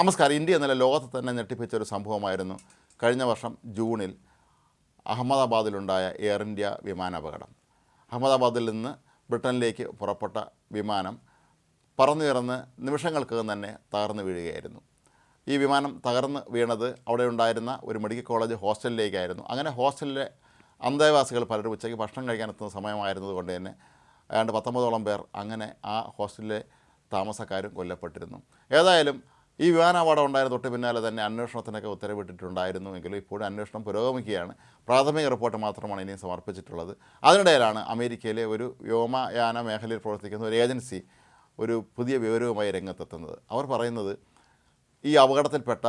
നമസ്കാരം. ഇന്ത്യ എന്നല്ല ലോകത്തെ തന്നെ ഞെട്ടിപ്പിച്ച ഒരു സംഭവമായിരുന്നു. കഴിഞ്ഞ വർഷം ജൂണിൽ അഹമ്മദാബാദിലുണ്ടായ എയർ ഇന്ത്യ വിമാനാപകടം അഹമ്മദാബാദിൽ നിന്ന് ബ്രിട്ടനിലേക്ക് പുറപ്പെട്ട വിമാനം പറന്നുയർന്ന് നിമിഷങ്ങൾക്കകം തന്നെ തകർന്നു വീഴുകയായിരുന്നു. ഈ വിമാനം തകർന്ന് വീണത് അവിടെ ഉണ്ടായിരുന്ന ഒരു മെഡിക്കൽ കോളേജ് ഹോസ്റ്റലിലേക്കായിരുന്നു. അങ്ങനെ ഹോസ്റ്റലിലെ അന്തേവാസികൾ പലരും ഉച്ചയ്ക്ക് ഭക്ഷണം കഴിക്കാൻ എത്തുന്ന സമയമായിരുന്നത് കൊണ്ട് തന്നെ ഏതാണ്ട് പത്തൊമ്പതോളം പേർ അങ്ങനെ ആ ഹോസ്റ്റലിലെ താമസക്കാരും കൊല്ലപ്പെട്ടിരുന്നു. ഏതായാലും ഈ വിമാനാപകടം ഉണ്ടായിരുന്ന തൊട്ട് പിന്നാലെ തന്നെ അന്വേഷണത്തിനൊക്കെ ഉത്തരവിട്ടിട്ടുണ്ടായിരുന്നു എങ്കിലും ഇപ്പോഴും അന്വേഷണം പുരോഗമിക്കുകയാണ്. പ്രാഥമിക റിപ്പോർട്ട് മാത്രമാണ് ഇനിയും സമർപ്പിച്ചിട്ടുള്ളത്. അതിനിടയിലാണ് അമേരിക്കയിലെ ഒരു വ്യോമയാന മേഖലയിൽ പ്രവർത്തിക്കുന്ന ഒരു ഏജൻസി ഒരു പുതിയ വിവരവുമായി രംഗത്തെത്തുന്നത്. അവർ പറയുന്നത് ഈ അപകടത്തിൽപ്പെട്ട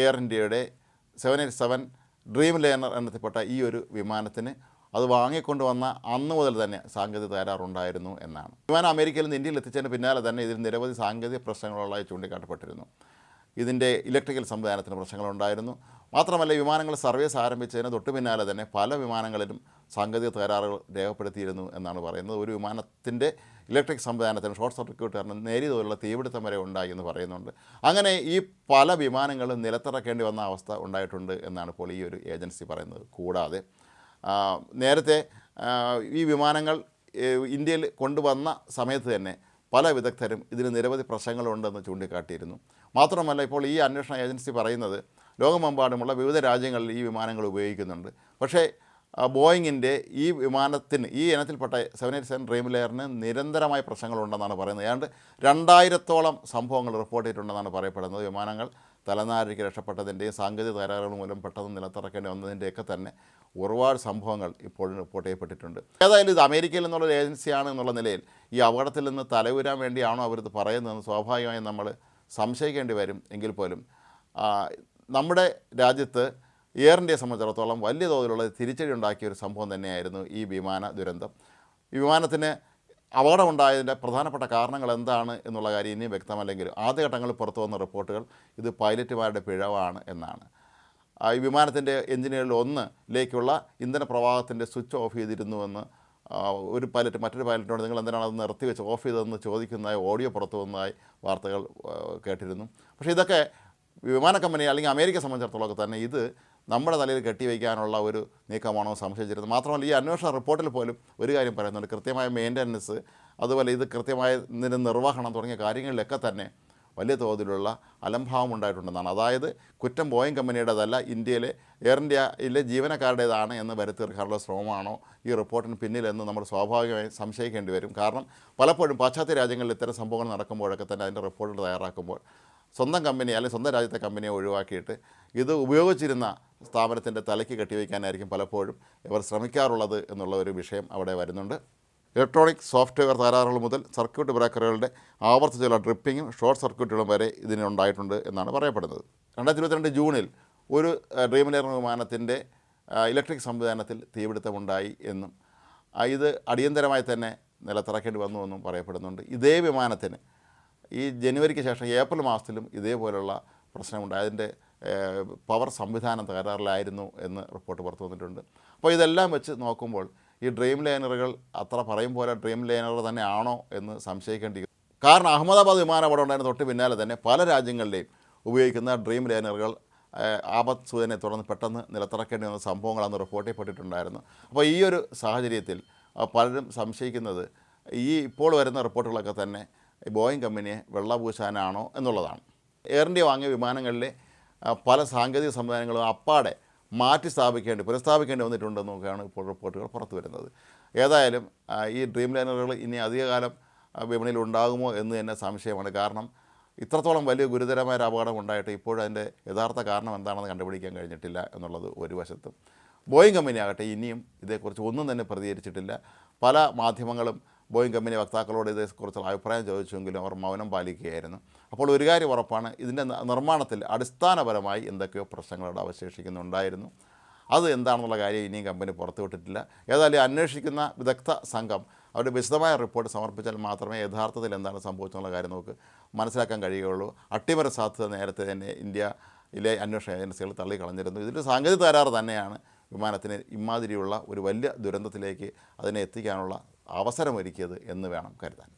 എയർ ഇന്ത്യയുടെ seven eight seven dream liner എന്നത്തിൽപ്പെട്ട ഈ ഒരു വിമാനത്തിന് അത് വാങ്ങിക്കൊണ്ട് വന്ന അന്ന് മുതൽ തന്നെ സാങ്കേതിക തകരാറുണ്ടായിരുന്നു എന്നാണ്. വിമാനം അമേരിക്കയിൽ നിന്ന് ഇന്ത്യയിൽ എത്തിച്ചതിന് പിന്നാലെ തന്നെ ഇതിൽ നിരവധി സാങ്കേതിക പ്രശ്നങ്ങളുള്ളതായി ചൂണ്ടിക്കാട്ടപ്പെട്ടിരുന്നു. ഇതിന്റെ ഇലക്ട്രിക്കൽ സംവിധാനത്തിന് പ്രശ്നങ്ങളുണ്ടായിരുന്നു. മാത്രമല്ല വിമാനങ്ങൾ സർവീസ് ആരംഭിച്ചതിന് തൊട്ട് പിന്നാലെ തന്നെ പല വിമാനങ്ങളിലും സാങ്കേതിക തകരാറുകൾ രേഖപ്പെടുത്തിയിരുന്നു എന്നാണ് പറയുന്നത്. ഒരു വിമാനത്തിന്റെ ഇലക്ട്രിക് സംവിധാനത്തിന് ഷോർട്ട് സർക്യൂട്ട് കാരണം നേരിയ തോതിലുള്ള തീപിടുത്തം വരെ ഉണ്ടായി എന്ന് പറയുന്നുണ്ട്. അങ്ങനെ ഈ പല വിമാനങ്ങളും നിലത്തിറക്കേണ്ടി വന്ന അവസ്ഥ ഉണ്ടായിട്ടുണ്ട് എന്നാണ് ഇപ്പോൾ ഈ ഒരു ഏജൻസി പറയുന്നത്. കൂടാതെ നേരത്തെ ഈ വിമാനങ്ങൾ ഇന്ത്യയിൽ കൊണ്ടുവന്ന സമയത്ത് തന്നെ പല വിദഗ്ധരും ഇതിന് നിരവധി പ്രശ്നങ്ങളുണ്ടെന്ന് ചൂണ്ടിക്കാട്ടിയിരുന്നു. മാത്രമല്ല ഇപ്പോൾ ഈ അന്വേഷണ ഏജൻസി പറയുന്നത് ലോകമെമ്പാടുമുള്ള വിവിധ രാജ്യങ്ങളിൽ ഈ വിമാനങ്ങൾ ഉപയോഗിക്കുന്നുണ്ട്. പക്ഷേ ബോയിങ്ങിന്റെ ഈ വിമാനത്തിന് ഈ ഇനത്തിൽപ്പെട്ട സെവൻ എയ്റ്റ് സെവൻ ഡ്രീം ലെയറിന് നിരന്തരമായ പ്രശ്നങ്ങളുണ്ടെന്നാണ് പറയുന്നത്. ഏതാണ്ട് രണ്ടായിരത്തോളം സംഭവങ്ങൾ റിപ്പോർട്ട് ചെയ്തിട്ടുണ്ടെന്നാണ് പറയപ്പെടുന്നത്. വിമാനങ്ങൾ തലനാരിക്ക് രക്ഷപ്പെട്ടതിന്റെയും സാങ്കേതിക തകരാറുകൾ മൂലം പെട്ടെന്ന് നിലത്തിറക്കേണ്ടി വന്നതിന്റെയൊക്കെ തന്നെ ഒരുപാട് സംഭവങ്ങൾ ഇപ്പോഴും റിപ്പോർട്ട് ചെയ്യപ്പെട്ടിട്ടുണ്ട്. ഏതായാലും ഇത് അമേരിക്കയിൽ നിന്നുള്ള ഒരു ഏജൻസിയാണ് എന്നുള്ള നിലയിൽ ഈ അപകടത്തിൽ നിന്ന് തലയുരാൻ വേണ്ടിയാണോ അവരിത് പറയുന്നതെന്ന് സ്വാഭാവികമായും നമ്മൾ സംശയിക്കേണ്ടി വരും. എങ്കിൽ പോലും നമ്മുടെ രാജ്യത്ത് എയർ ഇന്ത്യയെ സംബന്ധിച്ചിടത്തോളം വലിയ തോതിലുള്ള തിരിച്ചടി ഉണ്ടാക്കിയ ഒരു സംഭവം തന്നെയായിരുന്നു ഈ വിമാന ദുരന്തം. വിമാനത്തിന് അപകടമുണ്ടായതിന്റെ പ്രധാനപ്പെട്ട കാരണങ്ങൾ എന്താണ് എന്നുള്ള കാര്യം ഇനിയും വ്യക്തമല്ലെങ്കിലും ആദ്യഘട്ടങ്ങളിൽ പുറത്തു വന്ന റിപ്പോർട്ടുകൾ ഇത് പൈലറ്റുമാരുടെ പിഴവാണ് എന്നാണ്. ഈ വിമാനത്തിന്റെ എഞ്ചിനുകളിൽ ഒന്നിലേക്കുള്ള ഇന്ധന പ്രവാഹത്തിന്റെ സ്വിച്ച് ഓഫ് ചെയ്തിരുന്നുവെന്ന് ഒരു പൈലറ്റ് മറ്റൊരു പൈലറ്റിനോട് നിങ്ങൾ എന്തിനാണ് അത് നിർത്തിവെച്ച് ഓഫ് ചെയ്തതെന്ന് ചോദിക്കുന്നതായി ഓഡിയോ പുറത്തു വന്നതായി വാർത്തകൾ കേട്ടിരുന്നു. പക്ഷേ ഇതൊക്കെ വിമാന കമ്പനി അല്ലെങ്കിൽ അമേരിക്ക സംബന്ധിച്ചിടത്തോളം തന്നെ ഇത് നമ്മുടെ തലയിൽ കെട്ടിവയ്ക്കാനുള്ള ഒരു നീക്കമാണോ സംശയിച്ചിരുന്നത്. മാത്രമല്ല ഈ അന്വേഷണ റിപ്പോർട്ടിൽ പോലും ഒരു കാര്യം പറയുന്നുണ്ട്. കൃത്യമായ മെയിന്റനൻസ് അതുപോലെ ഇത് കൃത്യമായ നിർവഹണം തുടങ്ങിയ കാര്യങ്ങളിലൊക്കെ തന്നെ വലിയ തോതിലുള്ള അലംഭാവം ഉണ്ടായിട്ടുണ്ടെന്നാണ്. അതായത് കുറ്റം ബോയിങ് കമ്പനിയുടേതല്ല ഇന്ത്യയിലെ എയർ ഇന്ത്യയിലെ ജീവനക്കാരുടേതാണ് എന്ന് വരുത്തീർക്കാനുള്ള ശ്രമമാണോ ഈ റിപ്പോർട്ടിന് പിന്നിലെന്ന് നമ്മൾ സ്വാഭാവികമായി സംശയിക്കേണ്ടി വരും. കാരണം പലപ്പോഴും പാശ്ചാത്യ രാജ്യങ്ങളിൽ ഇത്തരം സംഭവങ്ങൾ നടക്കുമ്പോഴൊക്കെ തന്നെ അതിന്റെ റിപ്പോർട്ടുകൾ തയ്യാറാക്കുമ്പോൾ സ്വന്തം കമ്പനി അല്ലെങ്കിൽ സ്വന്തം രാജ്യത്തെ കമ്പനിയെ ഒഴിവാക്കിയിട്ട് ഇത് ഉപയോഗിച്ചിരുന്ന സ്ഥാപനത്തിന്റെ തലയ്ക്ക് കെട്ടിവയ്ക്കാനായിരിക്കും പലപ്പോഴും ഇവർ ശ്രമിക്കാറുള്ളത് എന്നുള്ള ഒരു വിഷയം അവിടെ വരുന്നുണ്ട്. ഇലക്ട്രോണിക് സോഫ്റ്റ്വെയർ തകരാറുകൾ മുതൽ സർക്യൂട്ട് ബ്രേക്കറുകളുടെ ആവർത്തിച്ചുള്ള ഡ്രിപ്പിങ്ങും ഷോർട്ട് സർക്യൂട്ടുകളും വരെ ഇതിനുണ്ടായിട്ടുണ്ട് എന്നാണ് പറയപ്പെടുന്നത്. രണ്ടായിരത്തി ഇരുപത്തിരണ്ട് ജൂണിൽ ഒരു ആ, ഡ്രീം ലെയർ വിമാനത്തിന്റെ ഇലക്ട്രിക് സംവിധാനത്തിൽ തീപിടുത്തമുണ്ടായി എന്നും ഇത് അടിയന്തരമായി തന്നെ നിലത്തിറക്കേണ്ടി വന്നു എന്നും പറയപ്പെടുന്നുണ്ട്. ഇതേ വിമാനത്തിന് ഈ ജനുവരിക്ക് ശേഷം ഏപ്രിൽ മാസത്തിലും ഇതേപോലുള്ള പ്രശ്നമുണ്ടായി അതിന്റെ പവർ സംവിധാനം തകരാറിലായിരുന്നു എന്ന് റിപ്പോർട്ട് പുറത്തു വന്നിട്ടുണ്ട്. അപ്പോൾ ഇതെല്ലാം വെച്ച് നോക്കുമ്പോൾ ഈ ഡ്രീം ലൈനറുകൾ അത്ര പറയും പോലെ ഡ്രീം ലൈനർ തന്നെ ആണോ എന്ന് സംശയിക്കേണ്ടി കാരണം അഹമ്മദാബാദ് വിമാനപടം ഉണ്ടായിരുന്ന തൊട്ട് പിന്നാലെ തന്നെ പല രാജ്യങ്ങളിലെയും ഉപയോഗിക്കുന്ന ഡ്രീം ലൈനറുകൾ ആപത് സൂചനയെ തുടർന്ന് പെട്ടെന്ന് നിലത്തിറക്കേണ്ടി വന്ന സംഭവങ്ങളാണ് റിപ്പോർട്ട് ചെയ്യപ്പെട്ടിട്ടുണ്ടായിരുന്നു അപ്പോൾ ഈ ഒരു സാഹചര്യത്തിൽ പലരും സംശയിക്കുന്നത് ഈ ഇപ്പോൾ വരുന്ന റിപ്പോർട്ടുകളൊക്കെ തന്നെ ബോയിങ് കമ്പനിയെ വെള്ളപൂശാനാണോ എന്നുള്ളതാണ്. എയർ ഇന്ത്യ വാങ്ങിയ വിമാനങ്ങളിലെ പല സാങ്കേതിക സംവിധാനങ്ങളും അപ്പാടെ മാറ്റി സ്ഥാപിക്കേണ്ടി പുനഃസ്ഥാപിക്കേണ്ടി വന്നിട്ടുണ്ടെന്നൊക്കെയാണ് ഇപ്പോൾ റിപ്പോർട്ടുകൾ പുറത്തു വരുന്നത്. ഏതായാലും ഈ ഡ്രീം ലൈനറുകൾ ഇനി അധികകാലം വിപണിയിൽ ഉണ്ടാകുമോ എന്ന് തന്നെ സംശയമാണ്. കാരണം ഇത്രത്തോളം വലിയ ഗുരുതരമായ ഒരു അപകടം ഉണ്ടായിട്ട് ഇപ്പോഴും അതിന്റെ യഥാർത്ഥ കാരണം എന്താണെന്ന് കണ്ടുപിടിക്കാൻ കഴിഞ്ഞിട്ടില്ല എന്നുള്ളത് ഒരു വശത്തും. ബോയിങ് കമ്പനി ആകട്ടെ ഇനിയും ഇതേക്കുറിച്ച് ഒന്നും തന്നെ പ്രതികരിച്ചിട്ടില്ല. പല മാധ്യമങ്ങളും ബോയിങ് കമ്പനി വക്താക്കളോട് ഇതേക്കുറിച്ചുള്ള അഭിപ്രായം ചോദിച്ചെങ്കിലും അവർ മൗനം പാലിക്കുകയായിരുന്നു. അപ്പോൾ ഒരു കാര്യം ഉറപ്പാണ് ഇതിന്റെ നിർമ്മാണത്തിൽ അടിസ്ഥാനപരമായി എന്തൊക്കെയോ പ്രശ്നങ്ങളോട് അവശേഷിക്കുന്നുണ്ടായിരുന്നു. അത് എന്താണെന്നുള്ള കാര്യം ഇനിയും കമ്പനി പുറത്തുവിട്ടിട്ടില്ല. ഏതായാലും അന്വേഷിക്കുന്ന വിദഗ്ധ സംഘം അവരുടെ വിശദമായ റിപ്പോർട്ട് സമർപ്പിച്ചാൽ മാത്രമേ യഥാർത്ഥത്തിൽ എന്താണ് സംഭവിച്ചെന്നുള്ള കാര്യം നമുക്ക് മനസ്സിലാക്കാൻ കഴിയുകയുള്ളൂ. അട്ടിമറി സാധ്യത നേരത്തെ തന്നെ ഇന്ത്യയിലെ അന്വേഷണ ഏജൻസികൾ തള്ളിക്കളഞ്ഞിരുന്നു. ഇതിന്റെ സാങ്കേതിക തകരാറ് തന്നെയാണ്. വിമാനത്തിന് ഇമാതിരിയുള്ള ഒരു വലിയ ദുരന്തത്തിലേക്ക് അതിനെ എത്തിക്കാനുള്ള അവസരമൊരുക്കിയത് എന്ന് വേണം കരുതാൻ.